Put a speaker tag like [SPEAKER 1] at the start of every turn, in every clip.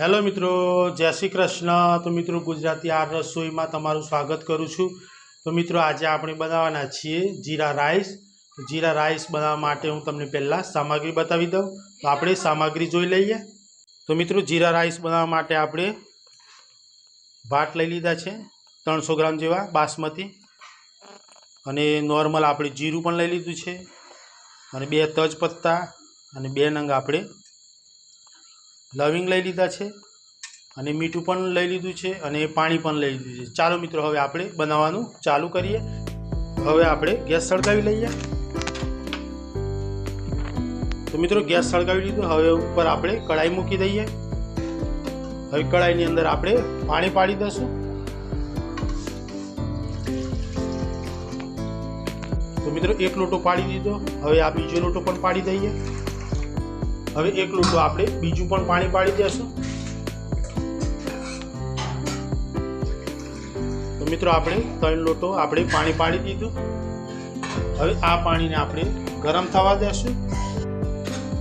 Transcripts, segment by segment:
[SPEAKER 1] Hello મિત્રો, જય શ્રી કૃષ્ણ. તો મિત્રો, ગુજરાતી આ રસોઈમાં તમારું સ્વાગત કરું છું. તો મિત્રો, આજે આપણે બનાવવાના છીએ જીરા રાઈસ. જીરા રાઈસ બનાવવા માટે હું તમને પહેલાં સામગ્રી બતાવી દઉં. તો આપણે સામગ્રી જોઈ લઈએ. તો મિત્રો, જીરા રાઈસ બનાવવા માટે આપણે ભાત લઈ લીધા છે, ત્રણસો ગ્રામ જેવા બાસમતી. અને નોર્મલ આપણે જીરું પણ લઈ લીધું છે. અને બે તજપત્તા અને બે નંગ આપણે લવિંગ લઈ લીધા છે અને મીઠું પણ લઈ લીધું છે અને પાણી પણ લઈ લીધું છે. ચાલો મિત્રો, હવે આપણે બનાવવાનું ચાલુ કરીએ. હવે આપણે ગેસ સળગાવી લઈએ. તો મિત્રો, ગેસ સળગાવી લીધું. હવે ઉપર આપણે કઢાઈ મૂકી દઈએ. હવે કઢાઈની અંદર આપણે પાણી પાડી દઈશું. તો મિત્રો, એક લોટો પાડી દીધો. હવે આ બીજો લોટો પણ પાડી દઈએ. હવે એક લોટો આપણે બીજું પણ પાણી પાડી દેશું. તો મિત્રો આપણે ત્રણ લોટો આપણે પાણી પાડી દીધું. હવે આ પાણીને આપણે ગરમ થવા દેશું.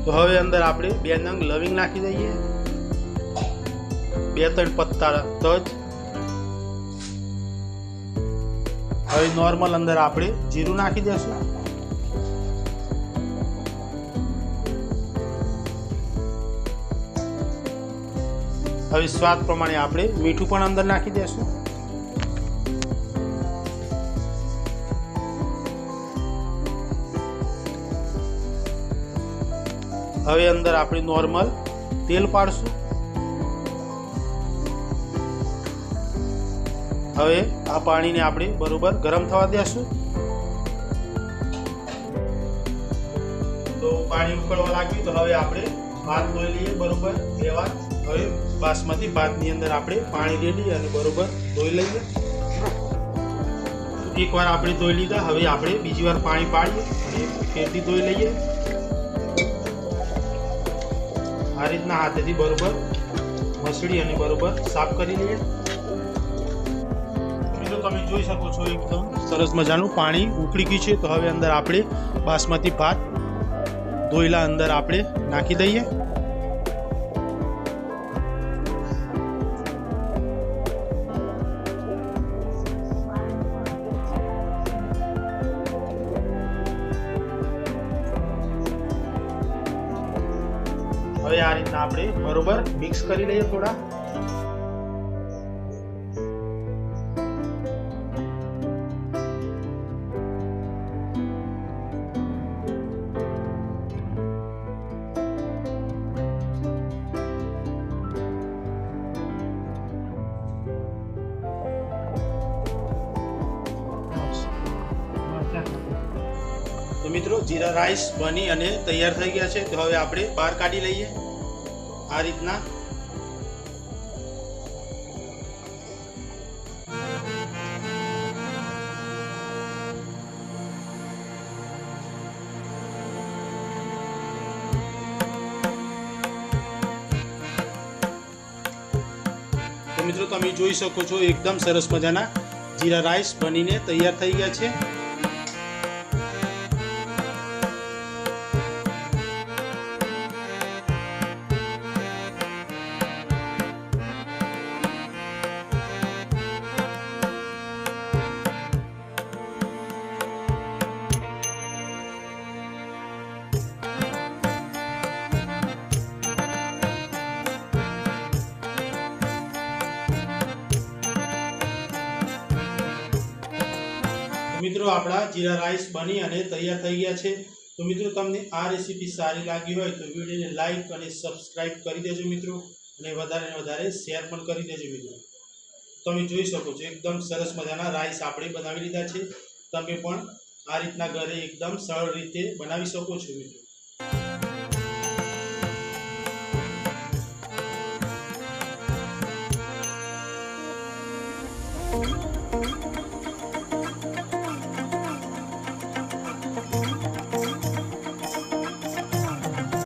[SPEAKER 1] તો હવે અંદર આપણે બે નંગ લવિંગ નાખી દઈએ. બે ત્રણ પત્તા તજ. હવે નોર્મલ અંદર આપણે જીરું નાખી દેશું. હવે સ્વાદ પ્રમાણે આપણે મીઠું પણ અંદર નાખી દેશું. હવે અંદર આપણે નોર્મલ તેલ પાડશું. હવે આ પાણીને આપણે બરોબર ગરમ થવા દેશું. તો પાણી ઉકળવા લાગ્યું તો હવે આપણે ભાત ધોઈ લઈએ બરોબર, બે વાર હવે બાસમતી ભાતની અંદર આપણે પાણી રેડી અને બરોબર ધોઈ લઈએ. એકવાર આપણે ધોઈ લીધા, હવે આપણે બીજી વાર પાણી પાડીએ અને ફેરથી ધોઈ લઈએ. આ રીતના હાથેથી બરોબર મસળી અને બરોબર સાફ કરી લઈએ. મિત્રો, તમે જોઈ શકો છો એકદમ સરસ મજાનું પાણી ઉકળી ગયું છે. તો હવે અંદર આપણે બાસમતી ભાત ધોયેલા અંદર આપણે નાખી દઈએ. હવે આ રીતના આપણે બરોબર મિક્સ કરી લઈએ થોડા. તો મિત્રો જીરા રાઈસ બની અને તૈયાર થઈ ગયા છે. તો હવે આપણે બહાર કાઢી લઈએ. આ રીતના. મિત્રો, તમે જોઈ શકો છો, એકદમ સરસ મજાના જીરા રાઈસ બનીને તૈયાર થઈ ગયા છે. મિત્રો, આપણા જીરા રાઈસ બની અને તૈયાર થઈ ગયા છે. તો મિત્રો, તમને આ રેસીપી સારી લાગી હોય તો વિડીયોને લાઈક અને સબસ્ક્રાઈબ કરી દેજો મિત્રો, અને વધારે ને વધારે શેર પણ કરી દેજો મિત્રો. તમે જોઈ શકો છો, એકદમ સરસ મજાના રાઈસ આપણે બનાવી લીધા છે. તમે પણ આ રીતના ઘરે એકદમ સરળ રીતે બનાવી શકો છો મિત્રો.